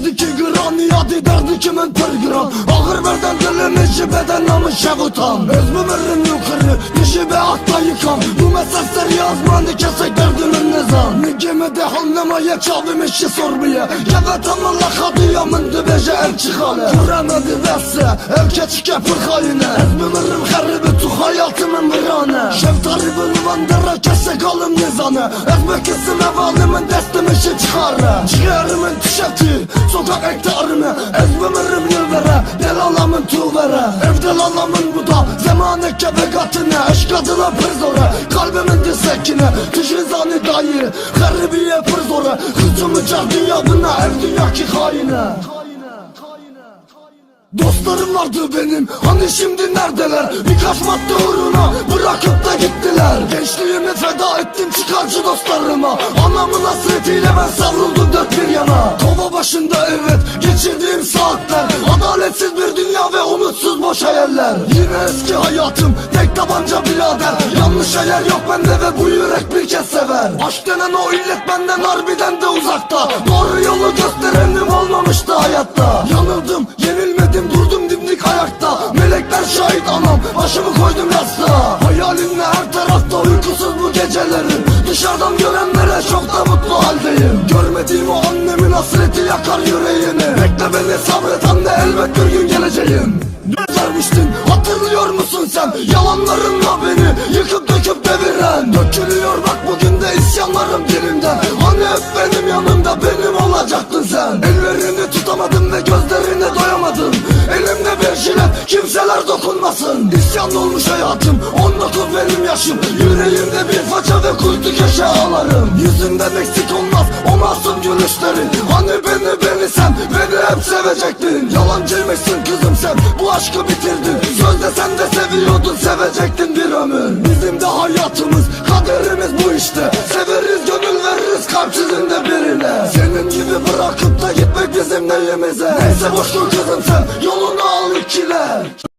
derdi ki gram Niyadi derdi kimin per gram Ağır beden dilim işi beden namı şevutan Özmü verin yukarı dişi be akla yıkan. Bu mesajlar yazmanı kesek derdimin nizam. Nigime de anlamaya çabim işi sormaya. Evet anla kadıya min dibeje el çıkalı Kuramadı vesse el keçike pırkayine Özmü verin haribi tu hayatımın virane Şeftari buluvan dere kese kalım nizanı Ezmek isim evalimin destim işi çıkarı. Ciğerimin tişeti sokak ektarımı Ezmemirim yılvere delalamın tuvere Evdelalamın bu da zamanı kebegatine Eşk adına pır zora. Kalbimin disekine Tişin zani dayı garibiye pır zora. Çar dünya buna ev dünya ki haine. Dostlarım vardı benim. Hani şimdi neredeler? Birkaç madde uğruna Feda ettim çıkarcı dostlarıma. Anamın hasretiyle ben savruldum dört bir yana. Kova başında evet geçirdiğim saatler. Adaletsiz bir dünya ve umutsuz boş hayaller. Yine eski hayatım tek tabanca birader. Yanlış hayal yok bende ve bu yürek bir kez sever. Aşk denen o illet benden harbiden de uzakta. Doğru yolu gösterenim olmamıştı hayatta. Yanıldım yenilmedim durdum dimdik ayakta. Melekler şahit anam başımı koydum yastığa. Hayalimle gecelerim. Dışarıdan görenlere çok da mutlu haldeyim. Görmediğim o annemin hasreti yakar yüreğimi. Bekle beni sabret anne elbet bir gün geleceğim. Ne vermiştin hatırlıyor musun sen? Yalanlarınla beni yıkıp döküp deviren. Dökülüyor bak bugün de isyanlarım dilimden Hani hep benim yanımda benim olacaktın sen? Ellerini tutamadım ve gözlerine doyamadım Elimde bir jilet kimseler dokunmasın. İsyan olmuş hayatım 19 benim yaşım Yüreğimde bir faça ve kuytu köşe ağlarım. Yüzünden eksik olmaz o masum gülüşlerin. Hani beni beni sen beni hep sevecektin. Yalancıymışsın kızım sen bu aşkı bitirdin. Sözde sen de seviyordun sevecektin bir ömür. Bizim de hayatımız kaderimiz bu işte. Severiz gönül veririz kalpsizin de birine. Senin gibi bırakıp da gitmek bizim neyimize? Neyse boş ver kızım sen yolunu al ikile